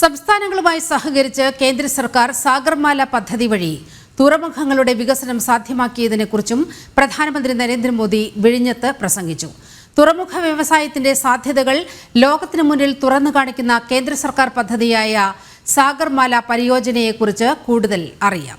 സംസ്ഥാനങ്ങളുമായി സഹകരിച്ച് കേന്ദ്ര സർക്കാർ സാഗർമാല പദ്ധതി വഴി തുറമുഖങ്ങളുടെ വികസനം സാധ്യമാക്കിയതിനെക്കുറിച്ചും പ്രധാനമന്ത്രി നരേന്ദ്രമോദി വിഴിഞ്ഞത്ത് പ്രസംഗിച്ചു. തുറമുഖ വ്യവസായത്തിന്റെ സാധ്യതകൾ ലോകത്തിനു മുന്നിൽ തുറന്നു കാണിക്കുന്ന കേന്ദ്ര സർക്കാർ പദ്ധതിയായ സാഗർമാല പരിയോജനയെക്കുറിച്ച് കൂടുതൽ അറിയാം.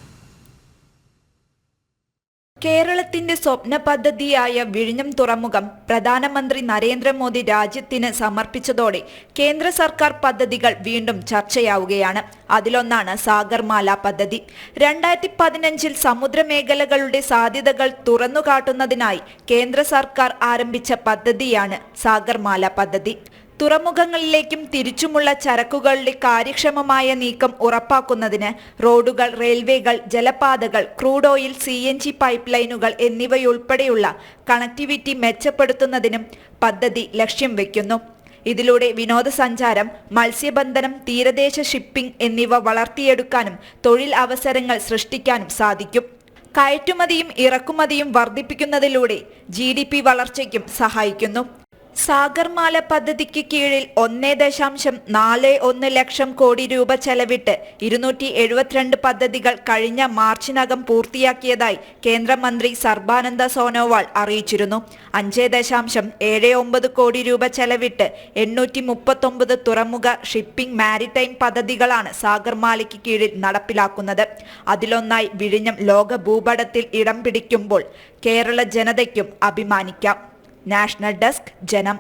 കേരളത്തിന്റെ സ്വപ്ന പദ്ധതിയായ വിഴിഞ്ഞം തുറമുഖം പ്രധാനമന്ത്രി നരേന്ദ്രമോദി രാജ്യത്തിന് സമർപ്പിച്ചതോടെ കേന്ദ്ര സർക്കാർ പദ്ധതികൾ വീണ്ടും ചർച്ചയാവുകയാണ്. അതിലൊന്നാണ് സാഗർമാല പദ്ധതി. രണ്ടായിരത്തി പതിനഞ്ചിൽ സമുദ്രമേഖലകളുടെ സാധ്യതകൾ തുറന്നുകാട്ടുന്നതിനായി കേന്ദ്ര സർക്കാർ ആരംഭിച്ച പദ്ധതിയാണ് സാഗർമാല പദ്ധതി. തുറമുഖങ്ങളിലേക്കും തിരിച്ചുമുള്ള ചരക്കുകളുടെ കാര്യക്ഷമമായ നീക്കം ഉറപ്പാക്കുന്നതിന് റോഡുകൾ റെയിൽവേകൾ ജലപാതകൾ crude oil C N G pipe ലൈനുകൾ എന്നിവയുൾപ്പെടെയുള്ള കണക്ടിവിറ്റി മെച്ചപ്പെടുത്തുന്നതിനും പദ്ധതി ലക്ഷ്യം വയ്ക്കുന്നു ഇതിലൂടെ വിനോദസഞ്ചാരം മത്സ്യബന്ധനം തീരദേശ ഷിപ്പിംഗ് എന്നിവ വളർത്തിയെടുക്കാനും തൊഴിൽ അവസരങ്ങൾ സൃഷ്ടിക്കാനും സാധിക്കും. കയറ്റുമതിയും ഇറക്കുമതിയും വർദ്ധിപ്പിക്കുന്നതിലൂടെ ജി വളർച്ചയ്ക്കും സഹായിക്കുന്നു. സാഗർമാല പദ്ധതിക്ക് കീഴിൽ ഒന്നേ ദശാംശം നാല് ഒന്ന് ലക്ഷം കോടി രൂപ ചെലവിട്ട് ഇരുന്നൂറ്റി എഴുപത്തിരണ്ട് പദ്ധതികൾ കഴിഞ്ഞ മാർച്ചിനകം പൂർത്തിയാക്കിയതായി കേന്ദ്രമന്ത്രി സർബാനന്ദ സോനോവാൾ അറിയിച്ചിരുന്നു. അഞ്ച് ദശാംശം ഏഴ് ഒമ്പത് കോടി രൂപ ചെലവിട്ട് എണ്ണൂറ്റി മുപ്പത്തൊമ്പത് തുറമുഖ ഷിപ്പിംഗ് മാരിടൈം പദ്ധതികളാണ് സാഗർമാലയ്ക്ക് കീഴിൽ നടപ്പിലാക്കുന്നത്. അതിലൊന്നായി വിഴിഞ്ഞം ലോക ഭൂപടത്തിൽ ഇടം പിടിക്കുമ്പോൾ കേരള ജനതയ്ക്കും അഭിമാനിക്കാം. നാഷണൽ ഡെസ്ക് ജനം